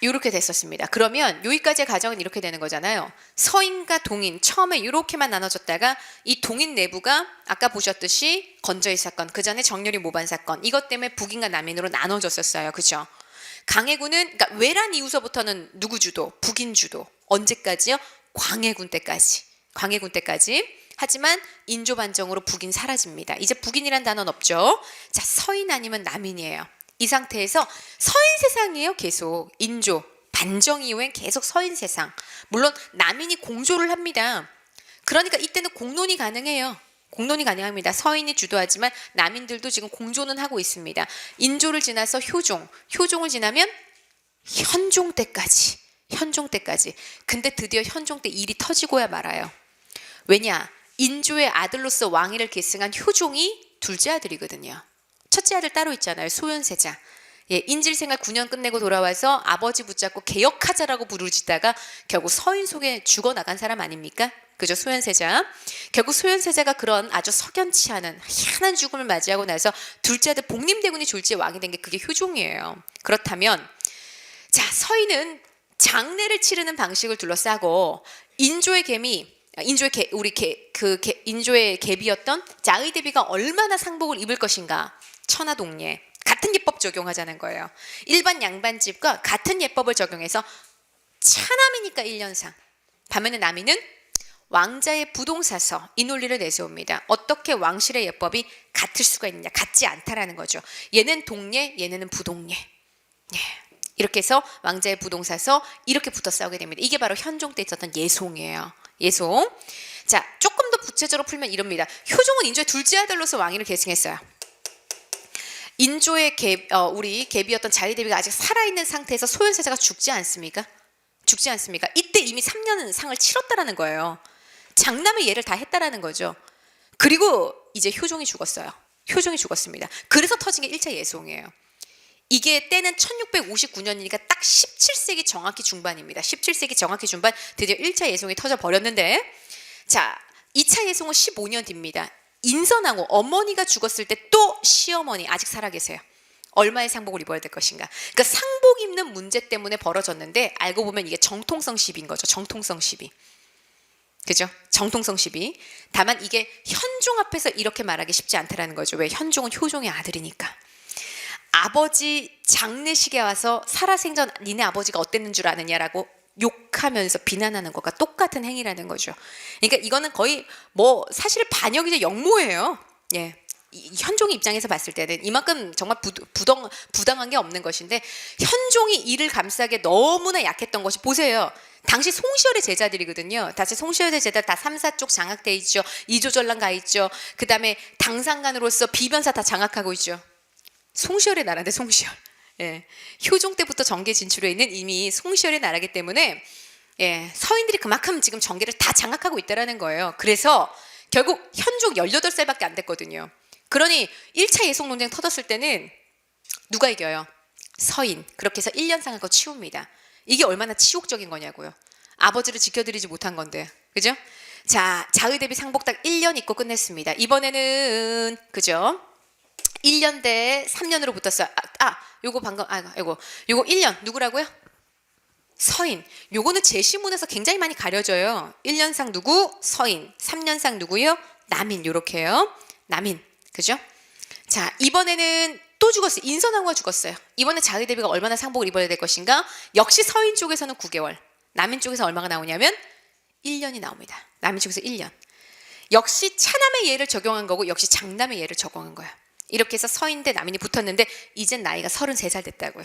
이렇게 됐었습니다. 그러면 여기까지의 가정은 이렇게 되는 거잖아요. 서인과 동인 처음에 이렇게만 나눠졌다가 이 동인 내부가 아까 보셨듯이 건저희 사건, 그 전에 정렬이 모반 사건 이것 때문에 북인과 남인으로 나눠졌었어요. 그죠? 강해군은 그러니까 외란 이후서부터는 누구 주도? 북인 주도. 언제까지요? 광해군 때까지. 광해군 때까지. 하지만 인조 반정으로 북인 사라집니다. 이제 북인이란 단어는 없죠. 자, 서인 아니면 남인이에요. 이 상태에서 서인 세상이에요. 계속 인조 반정 이후엔 계속 서인 세상. 물론 남인이 공조를 합니다. 그러니까 이때는 공론이 가능해요. 공론이 가능합니다. 서인이 주도하지만 남인들도 지금 공조는 하고 있습니다. 인조를 지나서 효종, 효종을 지나면 현종 때까지, 현종 때까지. 근데 드디어 현종 때 일이 터지고야 말아요. 왜냐? 인조의 아들로서 왕위를 계승한 효종이 둘째 아들이거든요. 첫째 아들 따로 있잖아요. 소현세자. 예, 인질생활 9년 끝내고 돌아와서 아버지 붙잡고 개혁하자라고 부르짖다가 결국 서인 속에 죽어 나간 사람 아닙니까? 그죠 소현세자. 결국 소현세자가 그런 아주 석연치 않은 희한한 죽음을 맞이하고 나서 둘째 아들 복림대군이 졸지에 왕이 된 게 그게 효종이에요. 그렇다면 자 서인은 장례를 치르는 방식을 둘러싸고 인조의 개미 인조의 개, 우리 개, 그 개, 인조의 개비였던 자의 대비가 얼마나 상복을 입을 것인가 천하동례 같은 예법 적용하자는 거예요. 일반 양반집과 같은 예법을 적용해서 차남이니까 1년상 반면에 남이는 왕자의 부동사서 이 논리를 내세웁니다. 어떻게 왕실의 예법이 같을 수가 있느냐? 같지 않다라는 거죠. 얘는 동례, 얘네는 부동례. 예. 이렇게 해서 왕자의 부동 사서 이렇게 붙어 싸우게 됩니다. 이게 바로 현종 때 있었던 예송이에요. 예송. 자, 조금 더 구체적으로 풀면 이럽니다. 효종은 인조의 둘째 아들로서 왕위를 계승했어요. 인조의 개, 어, 우리 개비였던 자리대비가 아직 살아있는 상태에서 소현세자가 죽지 않습니까? 죽지 않습니까? 이때 이미 3년은 상을 치렀다라는 거예요. 장남의 예를 다 했다라는 거죠. 그리고 이제 효종이 죽었어요. 효종이 죽었습니다. 그래서 터진 게 1차 예송이에요. 이게 때는 1659년이니까 딱 17세기 정확히 중반입니다. 17세기 정확히 중반 드디어 1차 예송이 터져 버렸는데 자, 2차 예송은 15년 뒤입니다. 인선왕후 어머니가 죽었을 때 또 시어머니 아직 살아 계세요. 얼마의 상복을 입어야 될 것인가? 그러니까 상복 입는 문제 때문에 벌어졌는데 알고 보면 이게 정통성 시비인 거죠. 정통성 시비. 그죠? 정통성 시비. 다만 이게 현종 앞에서 이렇게 말하기 쉽지 않다라는 거죠. 왜? 현종은 효종의 아들이니까. 아버지 장례식에 와서 살아생전 니네 아버지가 어땠는 줄 아느냐라고 욕하면서 비난하는 것과 똑같은 행위라는 거죠. 그러니까 이거는 거의 뭐 사실 반역이죠 영모예요. 예. 이- 현종의 입장에서 봤을 때는 이만큼 정말 부, 부당, 부당한 게 없는 것인데 현종이 이를 감싸기에 너무나 약했던 것이 보세요. 당시 송시열의 제자들이거든요. 다시 송시열의 제자들 다 삼사 쪽 장악돼 있죠. 이조전란 가 있죠. 그 다음에 당상관으로서 비변사 다 장악하고 있죠. 송시열의 나라인데 송시열. 예. 효종 때부터 정계 진출해 있는 이미 송시열의 나라기 때문에 예, 서인들이 그만큼 지금 정계를 다 장악하고 있다라는 거예요. 그래서 결국 현종 18살밖에 안 됐거든요. 그러니 1차 예송 논쟁 터졌을 때는 누가 이겨요? 서인. 그렇게 해서 1년 상을 거 치웁니다. 이게 얼마나 치욕적인 거냐고요. 아버지를 지켜드리지 못한 건데. 그죠? 자, 자의 대비 상복 딱 1년 있고 끝냈습니다. 이번에는 그죠? 1년 대 3년으로 붙었어요. 아, 아 요거 방금 아, 이거 요거 1년 누구라고요? 서인. 요거는 제시문에서 굉장히 많이 가려져요. 1년상 누구? 서인. 3년상 누구요? 남인. 요렇게요. 남인. 그죠? 자, 이번에는 또 죽었어요. 인선왕후가 죽었어요. 이번에 자의 대비가 얼마나 상복을 입어야 될 것인가? 역시 서인 쪽에서는 9개월. 남인 쪽에서 얼마가 나오냐면 1년이 나옵니다. 남인 쪽에서 1년. 역시 차남의 예를 적용한 거고 역시 장남의 예를 적용한 거야. 이렇게 해서 서인 대 남인이 붙었는데 이젠 나이가 33살 됐다고요.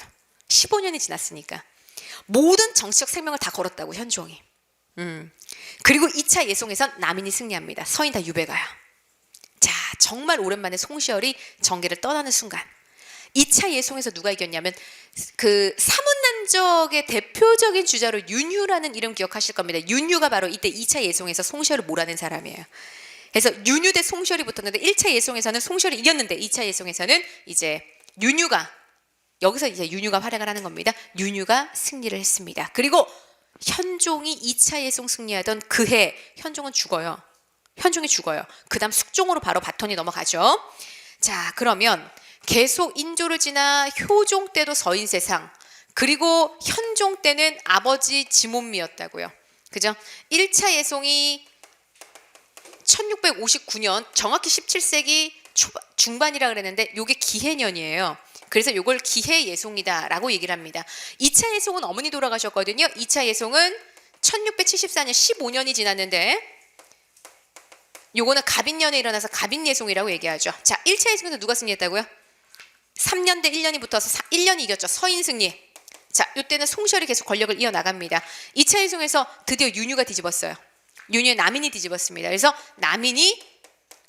15년이 지났으니까. 모든 정치적 생명을 다 걸었다고 현종이. 음. 그리고 2차 예송에선 남인이 승리합니다. 서인 다 유배가요. 자, 정말 오랜만에 송시열이 정계를 떠나는 순간. 2차 예송에서 누가 이겼냐면 그 사문난적의 대표적인 주자로 윤유라는 이름 기억하실 겁니다. 윤유가 바로 이때 2차 예송에서 송시열을 몰아낸 사람이에요. 그래서 윤유 대 송시열이 붙었는데 1차 예송에서는 송시열이 이겼는데 2차 예송에서는 이제 윤유가 여기서 이제 윤유가 활약을 하는 겁니다. 윤유가 승리를 했습니다. 그리고 현종이 2차 예송 승리하던 그 해 현종은 죽어요. 현종이 죽어요. 그다음 숙종으로 바로 바톤이 넘어가죠. 자, 그러면 계속 인조를 지나 효종 때도 서인 세상, 그리고 현종 때는 아버지 지몬미였다고요. 그죠? 1차 예송이 1659년 정확히 17세기 초반, 중반이라 그랬는데 요게 기해년이에요. 그래서 요걸 기해 예송이다라고 얘기를 합니다. 2차 예송은 어머니 돌아가셨거든요. 2차 예송은 1674년 15년이 지났는데 요거는 갑인년에 일어나서 갑인예송이라고 얘기하죠. 자, 1차 예송에서 누가 승리했다고요? 3년 대 1년이 붙어서 1년이 이겼죠. 서인 승리. 자, 이때는 송시열이 계속 권력을 이어나갑니다. 2차 예송에서 드디어 윤유가 뒤집었어요. 윤유의 남인이 뒤집었습니다. 그래서 남인이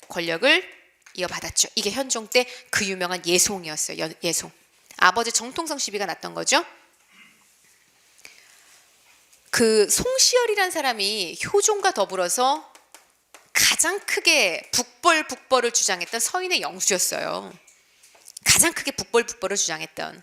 권력을 이어받았죠. 이게 현종 때 그 유명한 예송이었어요. 여- 예송. 아버지 정통성 시비가 났던 거죠. 그 송시열이란 사람이 효종과 더불어서 가장 크게 북벌 북벌을 주장했던 서인의 영수였어요. 가장 크게 북벌 북벌을 주장했던.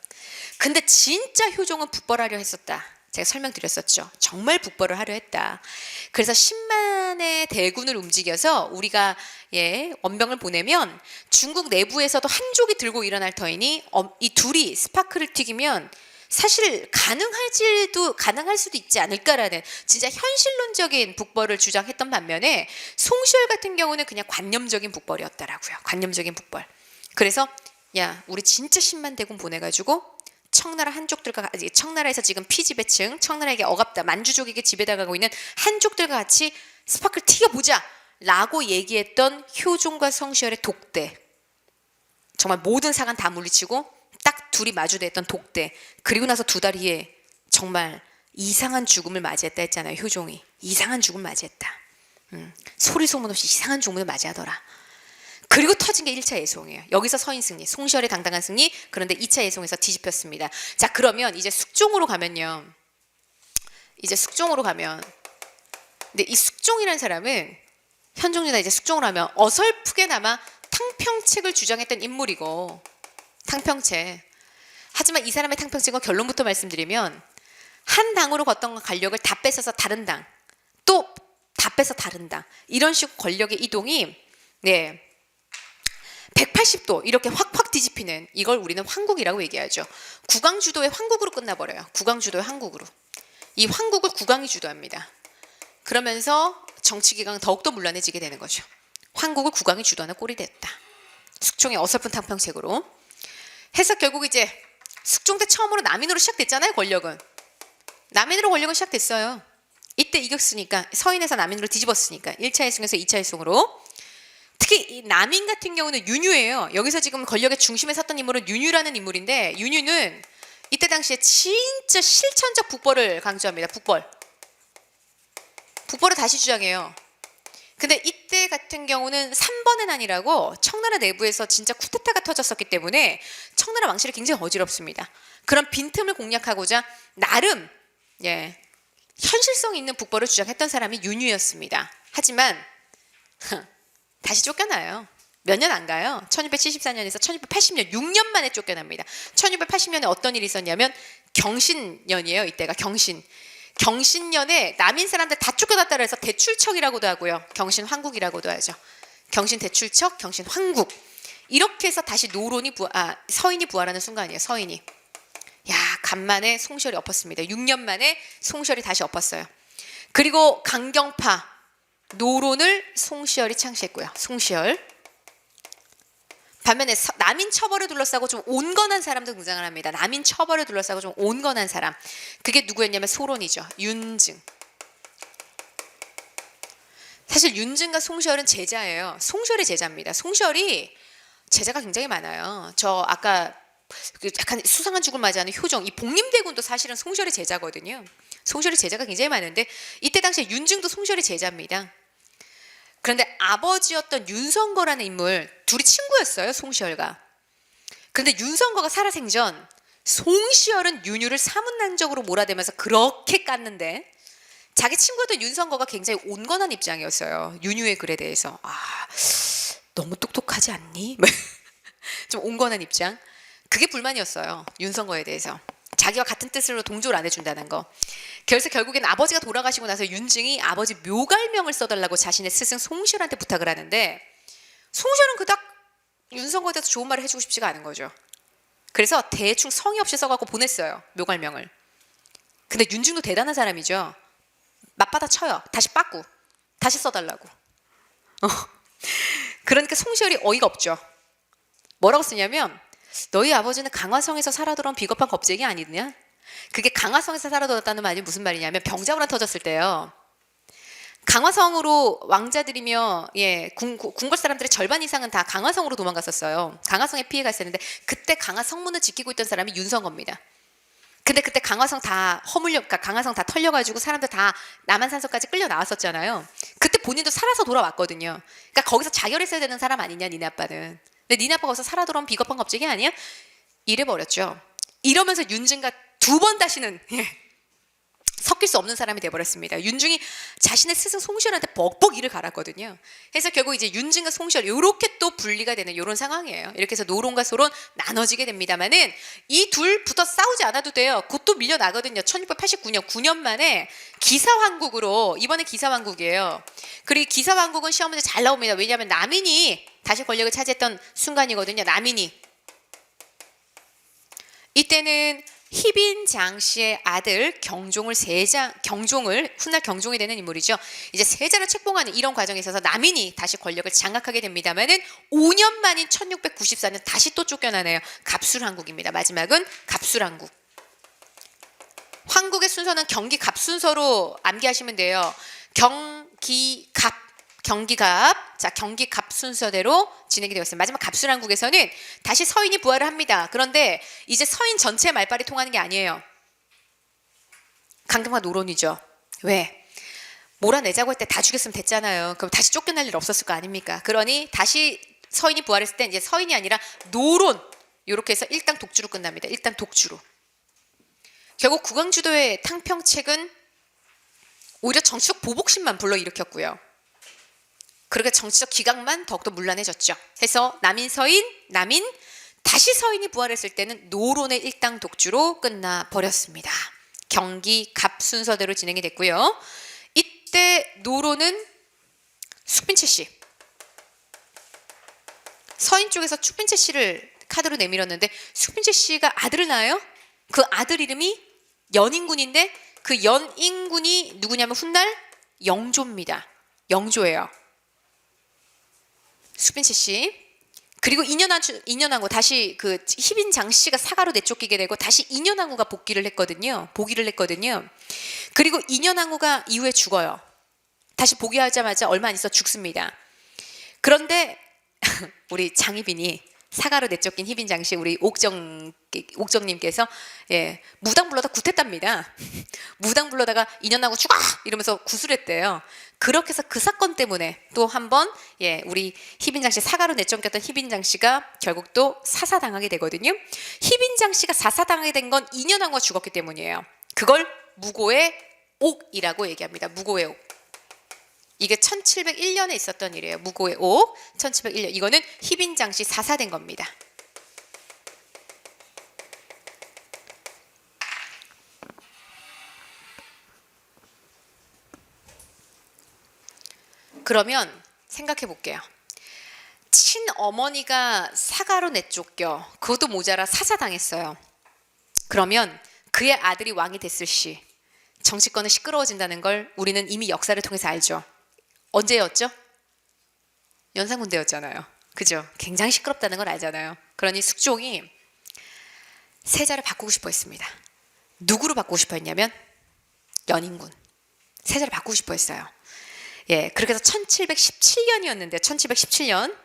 근데 진짜 효종은 북벌하려 했었다. 제가 설명드렸었죠. 정말 북벌을 하려 했다. 그래서 10만의 대군을 움직여서 우리가 예, 원병을 보내면 중국 내부에서도 한족이 들고 일어날 터이니 어, 이 둘이 스파크를 튀기면 사실 가능할지도 가능할 수도 있지 않을까라는 진짜 현실론적인 북벌을 주장했던 반면에 송시열 같은 경우는 그냥 관념적인 북벌이었다라고요. 관념적인 북벌. 그래서 야 우리 진짜 10만 대군 보내 가지고 청나라 한족들과 청나라에서 지금 피지배층 청나라에게 억압다 만주족에게 지배당하고 있는 한족들과 같이 스파크를 튀겨보자 라고 얘기했던 효종과 성시열의 독대. 정말 모든 사관 다 물리치고 딱 둘이 마주대했던 독대. 그리고 나서 두 달 후에 정말 이상한 죽음을 맞이했다 했잖아요 효종이. 이상한 죽음 맞이했다. 음, 소리 소문 없이 이상한 죽음을 맞이하더라 그리고 터진 게 1차 예송이에요. 여기서 서인 승리, 송시열의 당당한 승리. 그런데 2차 예송에서 뒤집혔습니다. 자, 그러면 이제 숙종으로 가면요. 이제 숙종으로 가면 근데 이 숙종이라는 사람은 현종유다 이제 숙종으로 하면 어설프게나마 탕평책을 주장했던 인물이고 탕평책. 하지만 이 사람의 탕평책은 결론부터 말씀드리면 한 당으로 걷던 권력을 다 뺏어서 다른 당, 또 다 뺏어 다른 당 이런 식으로 권력의 이동이 네 180도 이렇게 확확 뒤집히는 이걸 우리는 황국이라고 얘기하죠. 국왕 주도의 황국으로 끝나버려요. 국왕 주도의 황국으로. 이 황국을 국왕이 주도합니다. 그러면서 정치 기강은 더욱더 문란해지게 되는 거죠. 황국을 국왕이 주도하는 꼴이 됐다. 숙종의 어설픈 탕평책으로. 해서 결국 이제 숙종 때 처음으로 남인으로 시작됐잖아요. 권력은. 남인으로 권력은 시작됐어요. 이때 이겼으니까 서인에서 남인으로 뒤집었으니까 1차 예송에서 2차 예송으로 특히 이 남인 같은 경우는 윤유예요. 여기서 지금 권력의 중심에 섰던 인물은 윤유라는 인물인데 윤유는 이때 당시에 진짜 실천적 북벌을 강조합니다. 북벌. 북벌을 다시 주장해요. 근데 이때 같은 경우는 3번의 난이라고 청나라 내부에서 진짜 쿠데타가 터졌었기 때문에 청나라 왕실이 굉장히 어지럽습니다. 그런 빈틈을 공략하고자 나름 예, 현실성 있는 북벌을 주장했던 사람이 윤유였습니다. 하지만 다시 쫓겨나요. 몇 년 안 가요. 1274년에서 1280년 6년 만에 쫓겨납니다. 1280년에 어떤 일이 있었냐면 경신년이에요. 이때가 경신. 경신년에 남인 사람들 다 쫓겨났다 그래서 대출척이라고도 하고요. 경신 황국이라고도 하죠. 경신 대출척, 경신 황국. 이렇게 해서 다시 노론이 부활, 아, 서인이 부활하는 순간이에요. 서인이. 야, 간만에 송시열이 엎었습니다. 6년 만에 송시열이 다시 엎었어요. 그리고 강경파 노론을 송시열이 창시했고요. 송시열. 반면에 서- 남인 처벌을 둘러싸고 좀 온건한 사람도 등장을 합니다. 남인 처벌을 둘러싸고 좀 온건한 사람. 그게 누구였냐면 소론이죠. 윤증. 사실 윤증과 송시열은 제자예요. 송시열이 제자입니다. 송시열이 제자가 굉장히 많아요. 저 아까 그 약간 수상한 죽을 맞이하는 효정, 이 복림대군도 사실은 송시열의 제자거든요. 송시열의 제자가 굉장히 많은데 이때 당시에 윤증도 송시열의 제자입니다. 그런데 아버지였던 윤성거라는 인물 둘이 친구였어요 송시열과. 그런데 윤성거가 살아생전 송시열은 윤유를 사문난적으로 몰아대면서 그렇게 깠는데 자기 친구였던 윤성거가 굉장히 온건한 입장이었어요 윤유의 글에 대해서 아 너무 똑똑하지 않니? 좀 온건한 입장. 그게 불만이었어요 윤성거에 대해서 자기와 같은 뜻으로 동조를 안 해준다는 거. 그래서 결국엔 아버지가 돌아가시고 나서 윤증이 아버지 묘갈명을 써달라고 자신의 스승 송시열한테 부탁을 하는데 송시열은 그닥 윤성거에 대해서 좋은 말을 해주고 싶지가 않은 거죠. 그래서 대충 성의 없이 써갖고 보냈어요. 묘갈명을. 근데 윤중도 대단한 사람이죠. 맞받아 쳐요. 다시 빠꾸. 다시 써달라고. 어. 그러니까 송시열이 어이가 없죠. 뭐라고 쓰냐면 너희 아버지는 강화성에서 살아 돌아온 비겁한 겁쟁이 아니냐? 그게 강화성에서 살아 돌았다는 말이 무슨 말이냐면 병자호란 터졌을 때요. 강화성으로 왕자들이며 예 궁, 궁궐 사람들의 절반 이상은 다 강화성으로 도망갔었어요. 강화성에 피해가 있었는데 그때 강화 성 문을 지키고 있던 사람이 윤성거입니다. 근데 그때 강화성 다 허물려, 그러니까 강화성 다 털려가지고 사람들 다 남한산성까지 끌려 나왔었잖아요. 그때 본인도 살아서 돌아왔거든요. 그러니까 거기서 자결했어야 되는 사람 아니냐, 니네 아빠는. 근데 니네 아빠가 거기서 살아 돌아온 비겁한 겁쟁이 아니야? 이래버렸죠. 이러면서 윤증과 두 번 다시는 예, 섞일 수 없는 사람이 돼버렸습니다. 윤중이 자신의 스승 송시열한테 벅벅 이를 갈았거든요. 그래서 결국 이제 윤중과 송시열 이렇게 또 분리가 되는 이런 상황이에요. 이렇게 해서 노론과 소론 나눠지게 됩니다만은 이둘 붙어 싸우지 않아도 돼요. 곧 또 밀려 나거든요. 1689년 9년 만에 기사왕국으로 이번에 기사왕국이에요. 그리고 기사왕국은 시험 문제 잘 나옵니다. 왜냐하면 남인이 다시 권력을 차지했던 순간이거든요. 남인이 이때는 희빈 장씨의 아들 경종을 세자 경종을 훗날 경종이 되는 인물이죠. 이제 세자를 책봉하는 이런 과정에 있어서 남인이 다시 권력을 장악하게 됩니다만은 5년 만인 1694년 다시 또 쫓겨나네요. 갑술왕국입니다. 마지막은 갑술왕국. 황국의 순서는 경기 갑 순서로 암기하시면 돼요. 경기 갑 경기 갑. 자, 경기 갑 순서대로 진행이 되었습니다. 마지막 갑술왕국에서는 다시 서인이 부활을 합니다. 그런데 이제 서인 전체 말빨이 통하는 게 아니에요. 강경과 노론이죠. 왜? 몰아내자고 할 때 다 죽였으면 됐잖아요. 그럼 다시 쫓겨날 일 없었을 거 아닙니까? 그러니 다시 서인이 부활했을 때 이제 서인이 아니라 노론 이렇게 해서 일당 독주로 끝납니다. 일단 독주로. 결국 국왕주도의 탕평책은 오히려 정치적 보복심만 불러일으켰고요. 그렇게 정치적 기강만 더욱더 문란해졌죠. 해서 남인 서인, 남인 다시 서인이 부활했을 때는 노론의 일당 독주로 끝나 버렸습니다. 경기 갑 순서대로 진행이 됐고요. 이때 노론은 숙빈채 씨. 서인 쪽에서 축빈채 씨를 카드로 내밀었는데 숙빈채 씨가 아들을 낳아요. 그 아들 이름이 연인군인데 그 연인군이 누구냐면 훗날 영조입니다. 영조예요. 수빈채 씨. 그리고 인연왕 인연왕후 다시 그 희빈 장 씨가 사가로 내쫓기게 되고 다시 인연왕후가 복귀를 했거든요. 복귀를 했거든요. 그리고 인연왕후가 이후에 죽어요. 다시 복귀하자마자 얼마 안 있어 죽습니다. 그런데 우리 장희빈이 사가로 내쫓긴 희빈 장 씨 우리 옥정 옥정님께서 예 무당 불러다 굿했답니다. 무당 불러다가 인연하고 죽어 이러면서 구술했대요. 그렇게 해서 그 사건 때문에 또 한번 예 우리 희빈장 씨 사가로 내쫓겼던 희빈장 씨가 결국 또 사사당하게 되거든요. 희빈장 씨가 사사당하게 된 건 인연하고 죽었기 때문이에요. 그걸 무고의 옥이라고 얘기합니다. 무고의 옥. 이게 1701년에 있었던 일이에요. 무고의 옥 1701년. 이거는 희빈장씨 사사된 겁니다. 그러면 생각해 볼게요. 친어머니가 사가로 내쫓겨 그것도 모자라 사사당했어요. 그러면 그의 아들이 왕이 됐을 시 정치권은 시끄러워진다는 걸 우리는 이미 역사를 통해서 알죠. 언제였죠? 연산군대였잖아요. 그죠? 굉장히 시끄럽다는 걸 알잖아요. 그러니 숙종이 세자를 바꾸고 싶어 했습니다. 누구로 바꾸고 싶어 했냐면 연인군. 세자를 바꾸고 싶어 했어요. 예, 그렇게 해서 1717년이었는데 1717년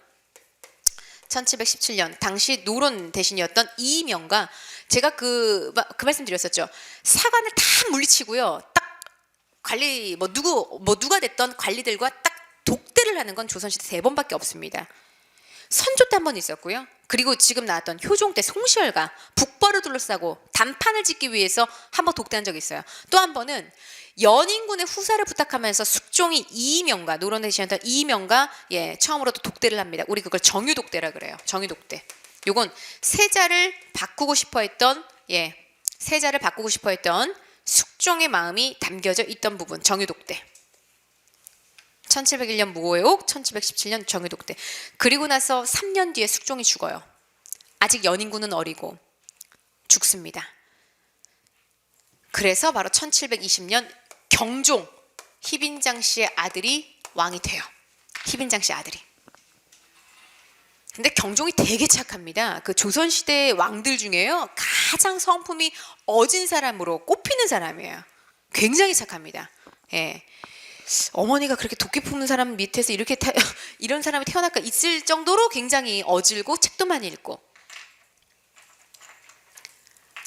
1717년 당시 노론 대신이었던 이명과 제가 그, 그 말씀 드렸었죠. 사관을 다 물리치고요. 딱 관리 뭐 누구 뭐 누가 됐던 관리들과 딱 독대를 하는 건 조선시대 세 번밖에 없습니다. 선조 때 한 번 있었고요. 그리고 지금 나왔던 효종 때 송시열과 북벌을 둘러싸고 단판을 짓기 위해서 한 번 독대한 적이 있어요. 또 한 번은 연인군의 후사를 부탁하면서 숙종이 이명과 노론 대신했던 이명과 예 처음으로 도 독대를 합니다. 우리 그걸 정유 독대라 그래요. 정유 독대. 요건 세자를 바꾸고 싶어했던 예 세자를 바꾸고 싶어했던 숙종의 마음이 담겨져 있던 부분 정유독대. 1701년 무고의옥, 1717년 정유독대. 그리고 나서 3년 뒤에 숙종이 죽어요. 아직 연인군은 어리고 죽습니다. 그래서 바로 1720년 경종 희빈장 씨의 아들이 왕이 돼요. 희빈장 씨 아들이. 근데 경종이 되게 착합니다. 그 조선 시대 왕들 중에요 가장 성품이 어진 사람으로 꼽히는 사람이에요. 굉장히 착합니다. 예. 어머니가 그렇게 도끼 품는 사람 밑에서 이렇게 태, 이런 사람이 태어날까 있을 정도로 굉장히 어질고 책도 많이 읽고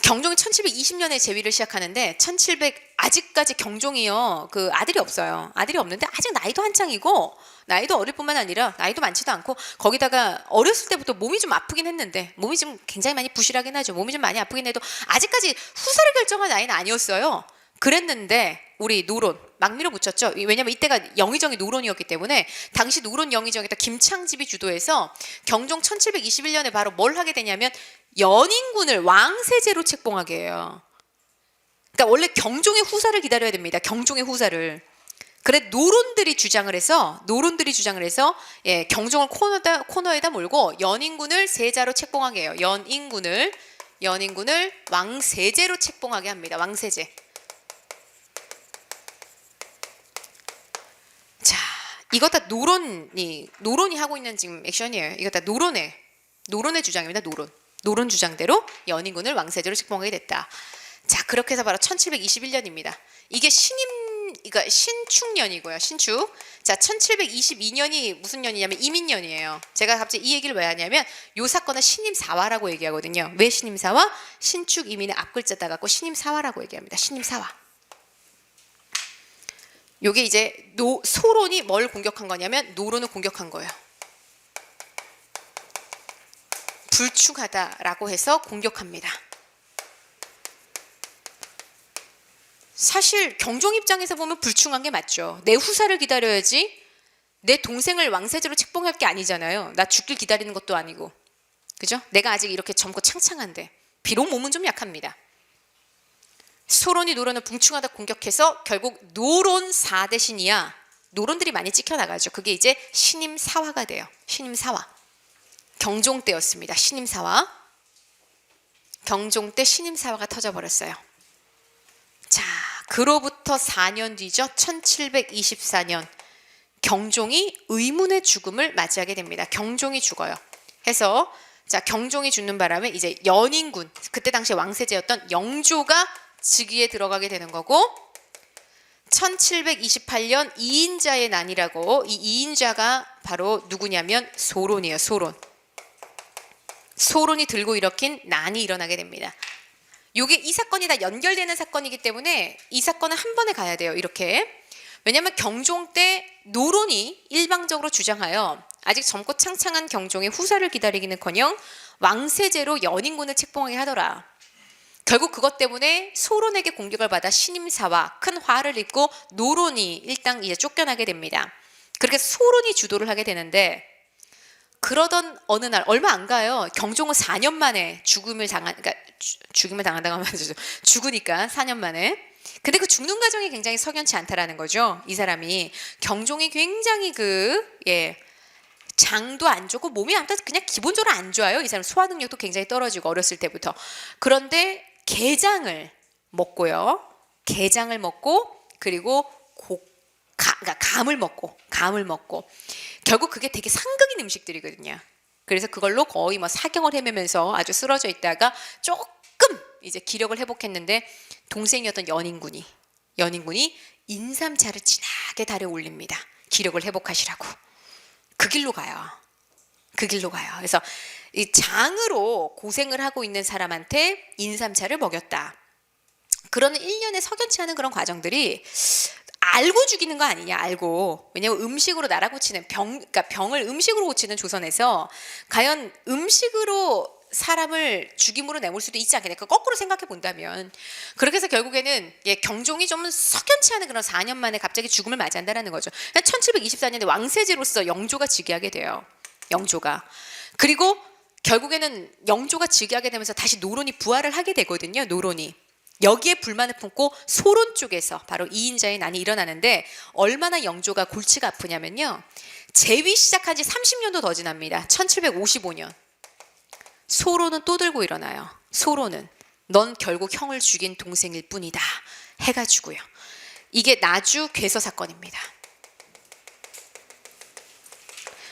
경종이 1720년에 재위를 시작하는데 1700 아직까지 경종이요. 그 아들이 없어요. 아들이 없는데 아직 나이도 한창이고 나이도 어릴 뿐만 아니라 나이도 많지도 않고 거기다가 어렸을 때부터 몸이 좀 아프긴 했는데 몸이 좀 굉장히 많이 부실하긴 하죠. 몸이 좀 많이 아프긴 해도 아직까지 후사를 결정할 나이는 아니었어요. 그랬는데 우리 노론 막 밀어붙였죠. 왜냐면 이때가 영의정이 노론이었기 때문에 당시 노론 영의정이다 김창집이 주도해서 경종 1721년에 바로 뭘 하게 되냐면 연인군을 왕세제로 책봉하게 해요. 그러니까 원래 경종의 후사를 기다려야 됩니다. 경종의 후사를. 그래 노론들이 주장을 해서 노론들이 주장을 해서 예, 경종을 코너다 코너에다 몰고 연인군을 세자로 책봉하게 해요. 연인군을 연인군을 왕세제로 책봉하게 합니다. 왕세제. 자, 이거 다 노론이 노론이 하고 있는 지금 액션이에요. 이거 다 노론의 노론의 주장입니다. 노론. 노론 주장대로 연인군을 왕세제로 책봉하게 됐다. 자, 그렇게 해서 바로 1721년입니다. 이게 신임 그러니까 신축년이고요. 신축. 자, 1722년이 무슨 년이냐면 이민년이에요. 제가 갑자기 이 얘기를 왜 하냐면 요 사건은 신임사화라고 얘기하거든요. 왜 신임사화? 신축 이민의 앞글자 따갖고 신임사화라고 얘기합니다. 신임사화. 요게 이제 노, 소론이 뭘 공격한 거냐면 노론을 공격한 거예요. 불충하다라고 해서 공격합니다. 사실 경종 입장에서 보면 불충한 게 맞죠. 내 후사를 기다려야지 내 동생을 왕세제로 책봉할 게 아니잖아요. 나 죽길 기다리는 것도 아니고. 그죠? 내가 아직 이렇게 젊고 창창한데 비록 몸은 좀 약합니다. 소론이 노론을 붕충하다 공격해서 결국 노론 4대신이야. 노론들이 많이 찍혀 나가죠. 그게 이제 신임 사화가 돼요. 신임 사화. 경종 때였습니다. 신임 사화. 경종 때 신임 사화가 터져 버렸어요. 자, 그로부터 4년 뒤죠. 1724년 경종이 의문의 죽음을 맞이하게 됩니다. 경종이 죽어요. 해서 자, 경종이 죽는 바람에 이제 연인군 그때 당시 왕세제였던 영조가 즉위에 들어가게 되는 거고 1728년 이인자의 난이라고 이 이인자가 바로 누구냐면 소론이에요. 소론. 소론이 들고 일으킨 난이 일어나게 됩니다. 요게 이 사건이 다 연결되는 사건이기 때문에 이 사건은 한 번에 가야 돼요. 이렇게. 왜냐하면 경종 때 노론이 일방적으로 주장하여 아직 젊고 창창한 경종의 후사를 기다리기는커녕 왕세제로 연인군을 책봉하게 하더라. 결국 그것 때문에 소론에게 공격을 받아 신임사와 큰 화를 입고 노론이 일당 이제 쫓겨나게 됩니다. 그렇게 소론이 주도를 하게 되는데 그러던 어느 날 얼마 안 가요. 경종은 4년 만에 죽음을 당한 그러니까 주, 죽음을 당한다고 하면 되죠. 죽으니까 4년 만에. 근데 그 죽는 과정이 굉장히 석연치 않다라는 거죠. 이 사람이 경종이 굉장히 그 예. 장도 안 좋고 몸이 아무튼 그냥 기본적으로 안 좋아요. 이 사람 소화 능력도 굉장히 떨어지고 어렸을 때부터. 그런데 게장을 먹고요. 게장을 먹고 그리고 고, 가, 그러니까 감을 먹고 감을 먹고 결국 그게 되게 상극인 음식들이거든요. 그래서 그걸로 거의 뭐 사경을 헤매면서 아주 쓰러져 있다가 조금 이제 기력을 회복했는데 동생이었던 연인군이 연인군이 인삼차를 진하게 달에 올립니다. 기력을 회복하시라고 그 길로 가요. 그 길로 가요. 그래서 이 장으로 고생을 하고 있는 사람한테 인삼차를 먹였다. 그러는 1년에 석연치 않은 그런 과정들이 알고 죽이는 거 아니냐 알고 왜냐면 음식으로 나라 고치는 병 그러니까 병을 음식으로 고치는 조선에서 과연 음식으로 사람을 죽임으로 내몰 수도 있지 않겠냐. 거꾸로 생각해 본다면 그렇게 해서 결국에는 예, 경종이 좀 석연치 않은 그런 4년 만에 갑자기 죽음을 맞이한다라는 거죠. 1724년에 왕세제로서 영조가 즉위하게 돼요. 영조가 그리고 결국에는 영조가 즉위하게 되면서 다시 노론이 부활을 하게 되거든요. 노론이 여기에 불만을 품고 소론 쪽에서 바로 이인자의 난이 일어나는데 얼마나 영조가 골치가 아프냐면요. 재위 시작한 지 30년도 더 지납니다. 1755년. 소론은 또 들고 일어나요. 소론은 넌 결국 형을 죽인 동생일 뿐이다. 해가지고요. 이게 나주 괴서 사건입니다.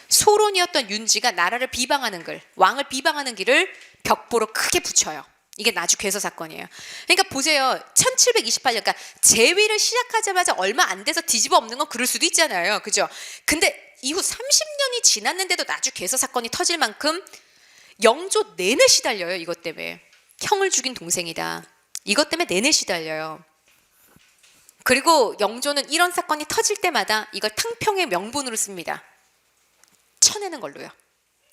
소론이었던 윤지가 나라를 비방하는 글, 왕을 비방하는 길을 벽보로 크게 붙여요. 이게 나주 괴서 사건이에요. 그러니까 보세요. 1728년, 그러니까 재위를 시작하자마자 얼마 안 돼서 뒤집어 엎는 건 그럴 수도 있잖아요. 그죠? 근데 이후 30년이 지났는데도 나주 괴서 사건이 터질 만큼 영조 내내 시달려요. 이것 때문에. 형을 죽인 동생이다. 이것 때문에 내내 시달려요. 그리고 영조는 이런 사건이 터질 때마다 이걸 탕평의 명분으로 씁니다. 쳐내는 걸로요.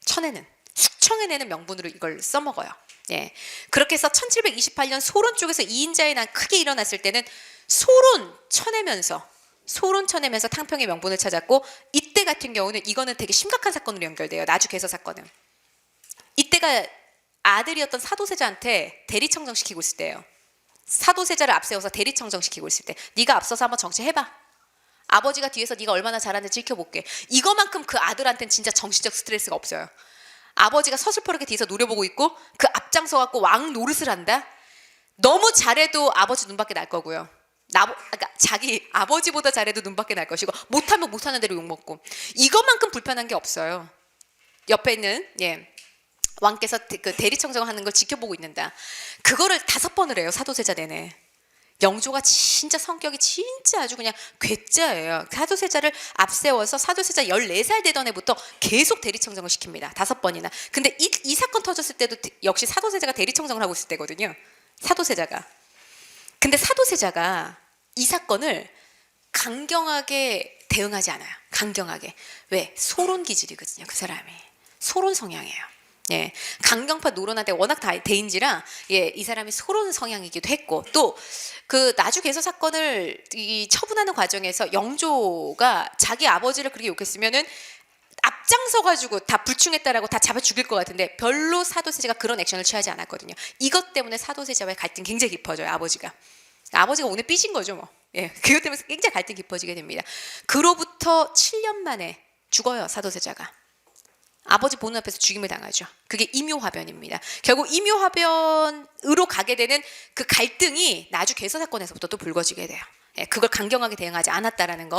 쳐내는 숙청해내는 명분으로 이걸 써먹어요. 예. 그렇게 해서 1728년 소론 쪽에서 이인자의 난 크게 일어났을 때는 소론 쳐내면서 소론 쳐내면서 탕평의 명분을 찾았고 이때 같은 경우는 이거는 되게 심각한 사건으로 연결돼요. 나주 개서 사건은. 이때가 아들이었던 사도세자한테 대리청정시키고 있을 때예요. 사도세자를 앞세워서 대리청정시키고 있을 때 네가 앞서서 한번 정치해봐. 아버지가 뒤에서 네가 얼마나 잘하는지 지켜볼게. 이거만큼 그 아들한테는 진짜 정신적 스트레스가 없어요. 아버지가 서슬퍼르게 뒤에서 노려보고 있고 그 앞장서 갖고 왕 노릇을 한다. 너무 잘해도 아버지 눈밖에 날 거고요. 나, 그러니까 자기 아버지보다 잘해도 눈밖에 날 것이고 못하면 못하는 대로 욕 먹고 이것만큼 불편한 게 없어요. 옆에 있는 예 왕께서 대- 그 대리청정하는 걸 지켜보고 있는다. 그거를 다섯 번을 해요 사도세자 내내. 영조가 진짜 성격이 진짜 아주 그냥 괴짜예요. 사도세자를 앞세워서 사도세자 14살 되던 해부터 계속 대리청정을 시킵니다. 다섯 번이나. 근데 이, 이 사건 터졌을 때도 대- 역시 사도세자가 대리청정을 하고 있을 때거든요. 사도세자가. 근데 사도세자가 이 사건을 강경하게 대응하지 않아요. 강경하게. 왜? 소론 기질이거든요. 그 사람이. 소론 성향이에요. 예. 강경파 노론한테 워낙 다 대인지라 예, 이 사람이 소론 성향이기도 했고 또 그 나주 개서 사건을 이 처분하는 과정에서 영조가 자기 아버지를 그렇게 욕했으면은 앞장서 가지고 다 불충했다라고 다 잡아 죽일 것 같은데 별로 사도세자가 그런 액션을 취하지 않았거든요. 이것 때문에 사도세자와의 갈등 이 굉장히 깊어져요. 아버지가. 아버지가 오늘 삐진 거죠, 뭐. 예, 그것 때문에 굉장히 갈등이 깊어지게 됩니다. 그로부터 7년 만에 죽어요, 사도세자가. 아버지 보는 앞에서 죽임을 당하죠. 그게 임요화변입니다. 결국 임요화변으로 가게 되는 그 갈등이 나주 개서 사건에서부터 또 불거지게 돼요. 예, 그걸 강경하게 대응하지 않았다라는 거.